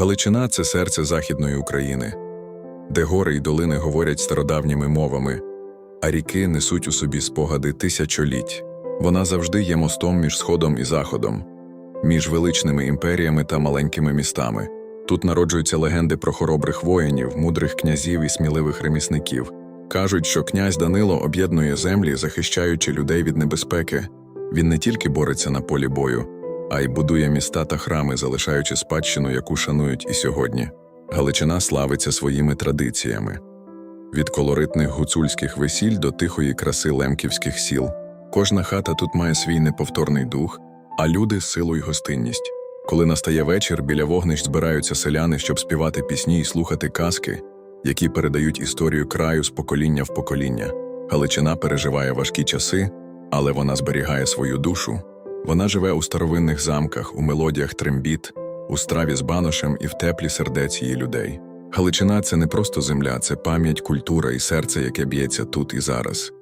Галичина це серце Західної України, де гори й долини говорять стародавніми мовами, а ріки несуть у собі спогади тисячоліть. Вона завжди є мостом між Сходом і Заходом, між величними імперіями та маленькими містами. Тут народжуються легенди про хоробрих воїнів, мудрих князів і сміливих ремісників. Кажуть, що князь Данило об'єднує землі, захищаючи людей від небезпеки. Він не тільки бореться на полі бою, а й будує міста та храми, залишаючи спадщину, яку шанують і сьогодні. Галичина славиться своїми традиціями від колоритних гуцульських весіль до тихої краси лемківських сіл. Кожна хата тут має свій неповторний дух, а люди силу й гостинність. Коли настає вечір, біля вогнищ збираються селяни, щоб співати пісні і слухати казки, які передають історію краю з покоління в покоління. Галичина переживає важкі часи, але вона зберігає свою душу. Вона живе у старовинних замках, у мелодіях трембіт, у страві з баношем і в теплі сердець її людей. Галичина це не просто земля, це пам'ять, культура і серце, яке б'ється тут і зараз.